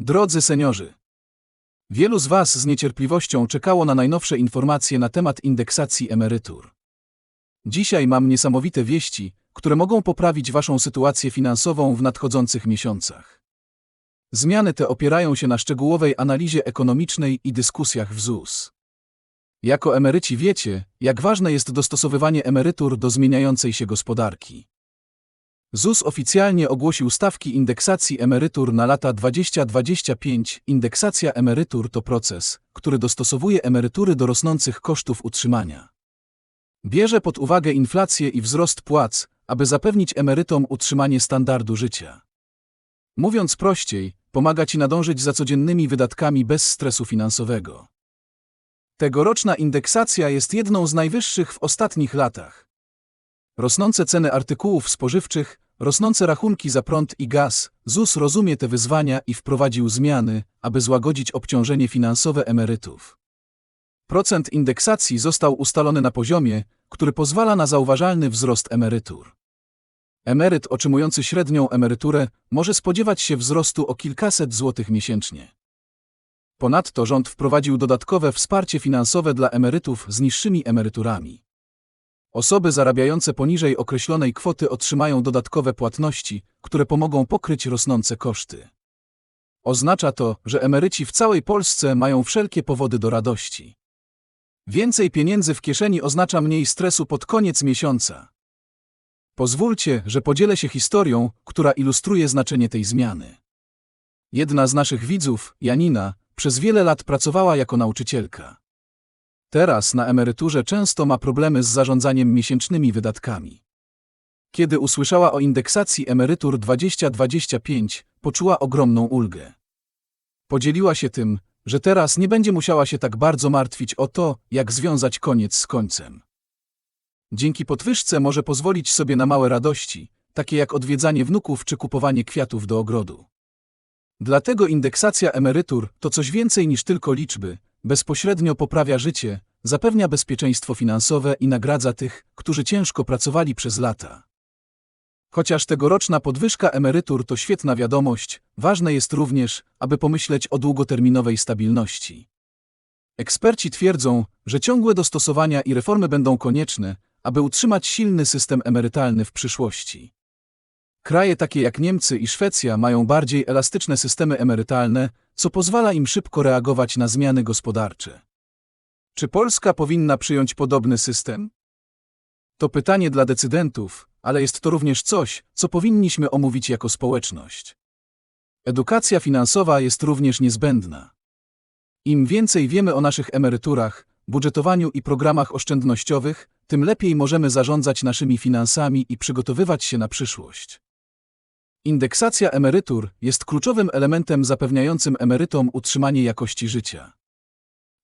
Drodzy seniorzy, wielu z Was z niecierpliwością czekało na najnowsze informacje na temat indeksacji emerytur. Dzisiaj mam niesamowite wieści, które mogą poprawić Waszą sytuację finansową w nadchodzących miesiącach. Zmiany te opierają się na szczegółowej analizie ekonomicznej i dyskusjach w ZUS. Jako emeryci wiecie, jak ważne jest dostosowywanie emerytur do zmieniającej się gospodarki. ZUS oficjalnie ogłosił stawki indeksacji emerytur na lata 2025. Indeksacja emerytur to proces, który dostosowuje emerytury do rosnących kosztów utrzymania. Bierze pod uwagę inflację i wzrost płac, aby zapewnić emerytom utrzymanie standardu życia. Mówiąc prościej, pomaga Ci nadążyć za codziennymi wydatkami bez stresu finansowego. Tegoroczna indeksacja jest jedną z najwyższych w ostatnich latach. Rosnące ceny artykułów spożywczych, rosnące rachunki za prąd i gaz, ZUS rozumie te wyzwania i wprowadził zmiany, aby złagodzić obciążenie finansowe emerytów. Procent indeksacji został ustalony na poziomie, który pozwala na zauważalny wzrost emerytur. Emeryt otrzymujący średnią emeryturę może spodziewać się wzrostu o kilkaset złotych miesięcznie. Ponadto rząd wprowadził dodatkowe wsparcie finansowe dla emerytów z niższymi emeryturami. Osoby zarabiające poniżej określonej kwoty otrzymają dodatkowe płatności, które pomogą pokryć rosnące koszty. Oznacza to, że emeryci w całej Polsce mają wszelkie powody do radości. Więcej pieniędzy w kieszeni oznacza mniej stresu pod koniec miesiąca. Pozwólcie, że podzielę się historią, która ilustruje znaczenie tej zmiany. Jedna z naszych widzów, Janina, przez wiele lat pracowała jako nauczycielka. Teraz na emeryturze często ma problemy z zarządzaniem miesięcznymi wydatkami. Kiedy usłyszała o indeksacji emerytur 2025, poczuła ogromną ulgę. Podzieliła się tym, że teraz nie będzie musiała się tak bardzo martwić o to, jak związać koniec z końcem. Dzięki podwyżce może pozwolić sobie na małe radości, takie jak odwiedzanie wnuków czy kupowanie kwiatów do ogrodu. Dlatego indeksacja emerytur to coś więcej niż tylko liczby, bezpośrednio poprawia życie, zapewnia bezpieczeństwo finansowe i nagradza tych, którzy ciężko pracowali przez lata. Chociaż tegoroczna podwyżka emerytur to świetna wiadomość, ważne jest również, aby pomyśleć o długoterminowej stabilności. Eksperci twierdzą, że ciągłe dostosowania i reformy będą konieczne, aby utrzymać silny system emerytalny w przyszłości. Kraje takie jak Niemcy i Szwecja mają bardziej elastyczne systemy emerytalne, co pozwala im szybko reagować na zmiany gospodarcze. Czy Polska powinna przyjąć podobny system? To pytanie dla decydentów, ale jest to również coś, co powinniśmy omówić jako społeczność. Edukacja finansowa jest również niezbędna. Im więcej wiemy o naszych emeryturach, budżetowaniu i programach oszczędnościowych, tym lepiej możemy zarządzać naszymi finansami i przygotowywać się na przyszłość. Indeksacja emerytur jest kluczowym elementem zapewniającym emerytom utrzymanie jakości życia.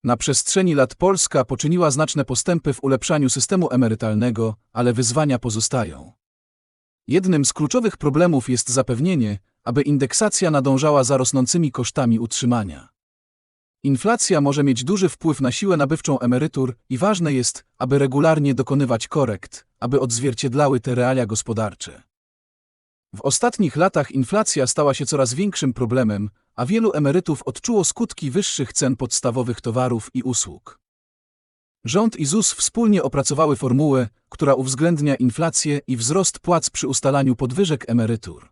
Na przestrzeni lat Polska poczyniła znaczne postępy w ulepszaniu systemu emerytalnego, ale wyzwania pozostają. Jednym z kluczowych problemów jest zapewnienie, aby indeksacja nadążała za rosnącymi kosztami utrzymania. Inflacja może mieć duży wpływ na siłę nabywczą emerytur i ważne jest, aby regularnie dokonywać korekt, aby odzwierciedlały te realia gospodarcze. W ostatnich latach inflacja stała się coraz większym problemem, a wielu emerytów odczuło skutki wyższych cen podstawowych towarów i usług. Rząd i ZUS wspólnie opracowały formułę, która uwzględnia inflację i wzrost płac przy ustalaniu podwyżek emerytur.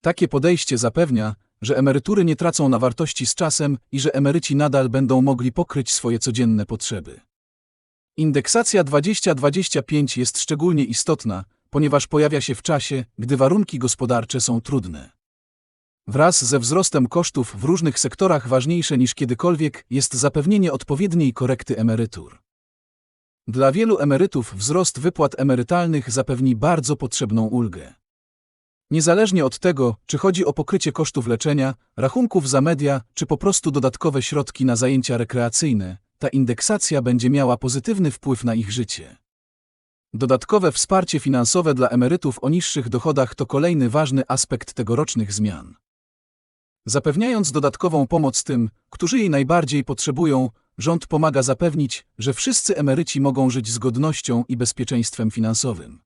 Takie podejście zapewnia, że emerytury nie tracą na wartości z czasem i że emeryci nadal będą mogli pokryć swoje codzienne potrzeby. Indeksacja 2025 jest szczególnie istotna, ponieważ pojawia się w czasie, gdy warunki gospodarcze są trudne. Wraz ze wzrostem kosztów w różnych sektorach ważniejsze niż kiedykolwiek jest zapewnienie odpowiedniej korekty emerytur. Dla wielu emerytów wzrost wypłat emerytalnych zapewni bardzo potrzebną ulgę. Niezależnie od tego, czy chodzi o pokrycie kosztów leczenia, rachunków za media, czy po prostu dodatkowe środki na zajęcia rekreacyjne, ta indeksacja będzie miała pozytywny wpływ na ich życie. Dodatkowe wsparcie finansowe dla emerytów o niższych dochodach to kolejny ważny aspekt tegorocznych zmian. Zapewniając dodatkową pomoc tym, którzy jej najbardziej potrzebują, rząd pomaga zapewnić, że wszyscy emeryci mogą żyć z godnością i bezpieczeństwem finansowym.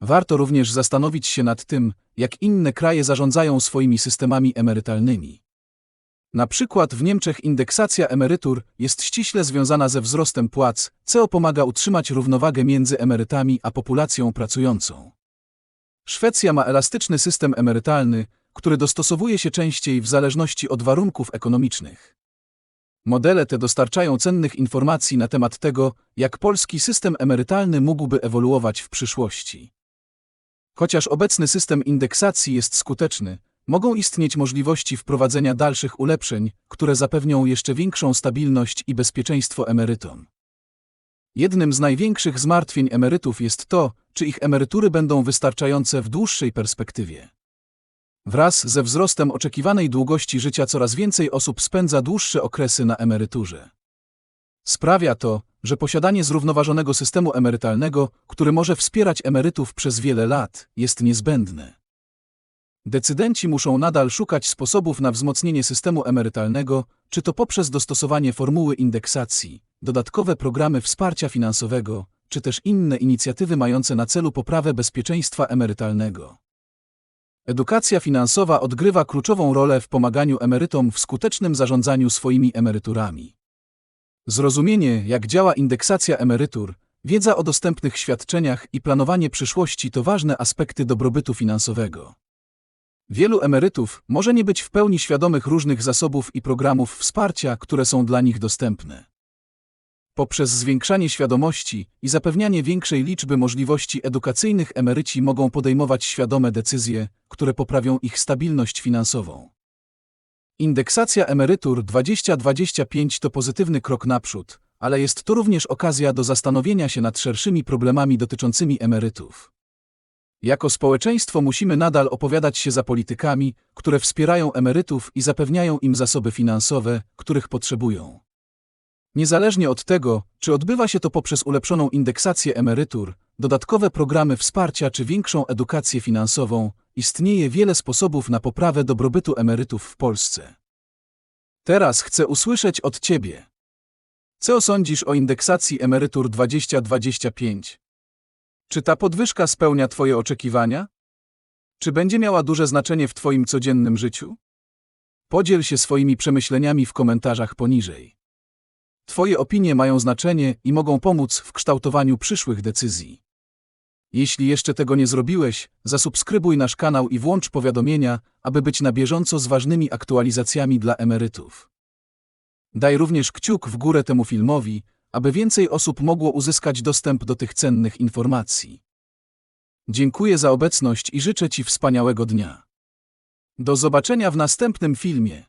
Warto również zastanowić się nad tym, jak inne kraje zarządzają swoimi systemami emerytalnymi. Na przykład w Niemczech indeksacja emerytur jest ściśle związana ze wzrostem płac, co pomaga utrzymać równowagę między emerytami a populacją pracującą. Szwecja ma elastyczny system emerytalny, który dostosowuje się częściej w zależności od warunków ekonomicznych. Modele te dostarczają cennych informacji na temat tego, jak polski system emerytalny mógłby ewoluować w przyszłości. Chociaż obecny system indeksacji jest skuteczny, mogą istnieć możliwości wprowadzenia dalszych ulepszeń, które zapewnią jeszcze większą stabilność i bezpieczeństwo emerytom. Jednym z największych zmartwień emerytów jest to, czy ich emerytury będą wystarczające w dłuższej perspektywie. Wraz ze wzrostem oczekiwanej długości życia coraz więcej osób spędza dłuższe okresy na emeryturze. Sprawia to, że posiadanie zrównoważonego systemu emerytalnego, który może wspierać emerytów przez wiele lat, jest niezbędne. Decydenci muszą nadal szukać sposobów na wzmocnienie systemu emerytalnego, czy to poprzez dostosowanie formuły indeksacji, dodatkowe programy wsparcia finansowego, czy też inne inicjatywy mające na celu poprawę bezpieczeństwa emerytalnego. Edukacja finansowa odgrywa kluczową rolę w pomaganiu emerytom w skutecznym zarządzaniu swoimi emeryturami. Zrozumienie, jak działa indeksacja emerytur, wiedza o dostępnych świadczeniach i planowanie przyszłości to ważne aspekty dobrobytu finansowego. Wielu emerytów może nie być w pełni świadomych różnych zasobów i programów wsparcia, które są dla nich dostępne. Poprzez zwiększanie świadomości i zapewnianie większej liczby możliwości edukacyjnych emeryci mogą podejmować świadome decyzje, które poprawią ich stabilność finansową. Indeksacja emerytur 2025 to pozytywny krok naprzód, ale jest to również okazja do zastanowienia się nad szerszymi problemami dotyczącymi emerytów. Jako społeczeństwo musimy nadal opowiadać się za politykami, które wspierają emerytów i zapewniają im zasoby finansowe, których potrzebują. Niezależnie od tego, czy odbywa się to poprzez ulepszoną indeksację emerytur, dodatkowe programy wsparcia czy większą edukację finansową, istnieje wiele sposobów na poprawę dobrobytu emerytów w Polsce. Teraz chcę usłyszeć od Ciebie. Co sądzisz o indeksacji emerytur 2025? Czy ta podwyżka spełnia Twoje oczekiwania? Czy będzie miała duże znaczenie w Twoim codziennym życiu? Podziel się swoimi przemyśleniami w komentarzach poniżej. Twoje opinie mają znaczenie i mogą pomóc w kształtowaniu przyszłych decyzji. Jeśli jeszcze tego nie zrobiłeś, zasubskrybuj nasz kanał i włącz powiadomienia, aby być na bieżąco z ważnymi aktualizacjami dla emerytów. Daj również kciuk w górę temu filmowi, aby więcej osób mogło uzyskać dostęp do tych cennych informacji. Dziękuję za obecność i życzę Ci wspaniałego dnia. Do zobaczenia w następnym filmie.